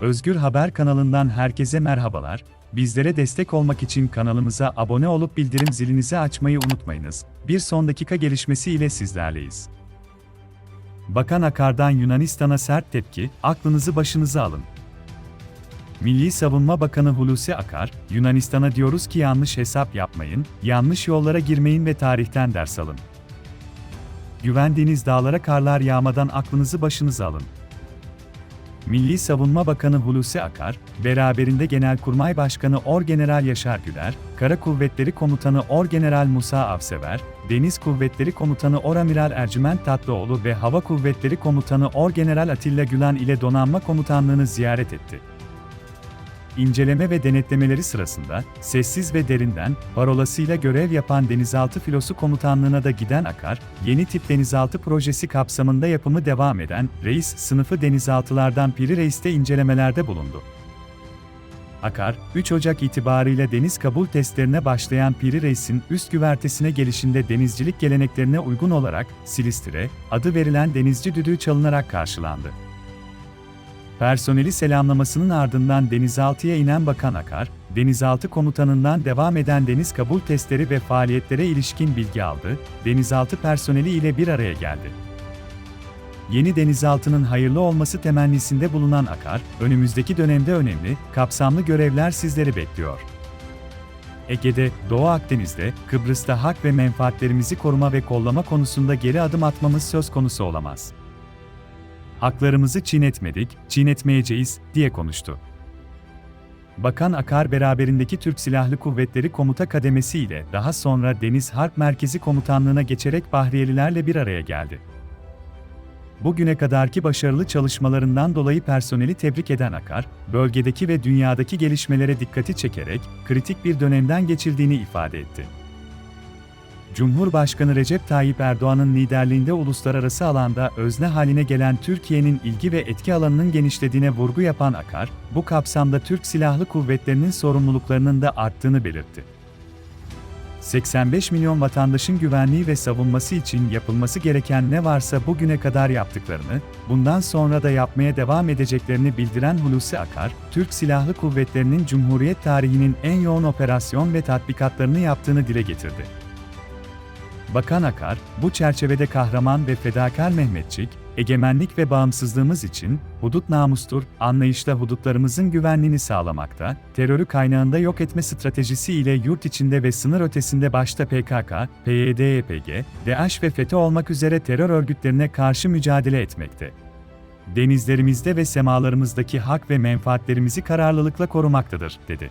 Özgür Haber kanalından herkese merhabalar. Bizlere destek olmak için kanalımıza abone olup bildirim zilinizi açmayı unutmayınız. Bir son dakika gelişmesi ile sizlerleyiz. Bakan Akar'dan Yunanistan'a sert tepki, aklınızı başınıza alın. Milli Savunma Bakanı Hulusi Akar, Yunanistan'a diyoruz ki yanlış hesap yapmayın, yanlış yollara girmeyin ve tarihten ders alın. Güvendiğiniz dağlara karlar yağmadan aklınızı başınıza alın. Milli Savunma Bakanı Hulusi Akar, beraberinde Genelkurmay Başkanı Orgeneral Yaşar Güler, Kara Kuvvetleri Komutanı Orgeneral Musa Avsever, Deniz Kuvvetleri Komutanı Oramiral Ercüment Tatlıoğlu ve Hava Kuvvetleri Komutanı Orgeneral Atilla Gülen ile Donanma Komutanlığını ziyaret etti. İnceleme ve denetlemeleri sırasında, sessiz ve derinden, parolasıyla görev yapan Denizaltı Filosu Komutanlığına da giden Akar, yeni tip denizaltı projesi kapsamında yapımı devam eden, Reis sınıfı denizaltılardan Piri Reis'te incelemelerde bulundu. Akar, 3 Ocak itibariyle deniz kabul testlerine başlayan Piri Reis'in üst güvertesine gelişinde denizcilik geleneklerine uygun olarak, Silistire, adı verilen denizci düdüğü çalınarak karşılandı. Personeli selamlamasının ardından denizaltıya inen Bakan Akar, denizaltı komutanından devam eden deniz kabul testleri ve faaliyetlere ilişkin bilgi aldı, denizaltı personeli ile bir araya geldi. Yeni denizaltının hayırlı olması temennisinde bulunan Akar, önümüzdeki dönemde önemli, kapsamlı görevler sizleri bekliyor. Ege'de, Doğu Akdeniz'de, Kıbrıs'ta hak ve menfaatlerimizi koruma ve kollama konusunda geri adım atmamız söz konusu olamaz haklarımızı çiğnetmedik, çiğnetmeyeceğiz, diye konuştu. Bakan Akar beraberindeki Türk Silahlı Kuvvetleri Komuta Kademesi ile daha sonra Deniz Harp Merkezi Komutanlığına geçerek Bahriyelilerle bir araya geldi. Bugüne kadarki başarılı çalışmalarından dolayı personeli tebrik eden Akar, bölgedeki ve dünyadaki gelişmelere dikkati çekerek kritik bir dönemden geçildiğini ifade etti. Cumhurbaşkanı Recep Tayyip Erdoğan'ın liderliğinde uluslararası alanda özne haline gelen Türkiye'nin ilgi ve etki alanının genişlediğine vurgu yapan Akar, bu kapsamda Türk Silahlı Kuvvetleri'nin sorumluluklarının da arttığını belirtti. 85 milyon vatandaşın güvenliği ve savunması için yapılması gereken ne varsa bugüne kadar yaptıklarını, bundan sonra da yapmaya devam edeceklerini bildiren Hulusi Akar, Türk Silahlı Kuvvetleri'nin Cumhuriyet tarihinin en yoğun operasyon ve tatbikatlarını yaptığını dile getirdi. Bakan Akar, bu çerçevede kahraman ve fedakar Mehmetçik, egemenlik ve bağımsızlığımız için hudut namustur, anlayışla hudutlarımızın güvenliğini sağlamakta, terörü kaynağında yok etme stratejisi ile yurt içinde ve sınır ötesinde başta PKK, PYD, YPG, DAEŞ ve FETÖ olmak üzere terör örgütlerine karşı mücadele etmekte. Denizlerimizde ve semalarımızdaki hak ve menfaatlerimizi kararlılıkla korumaktadır, dedi.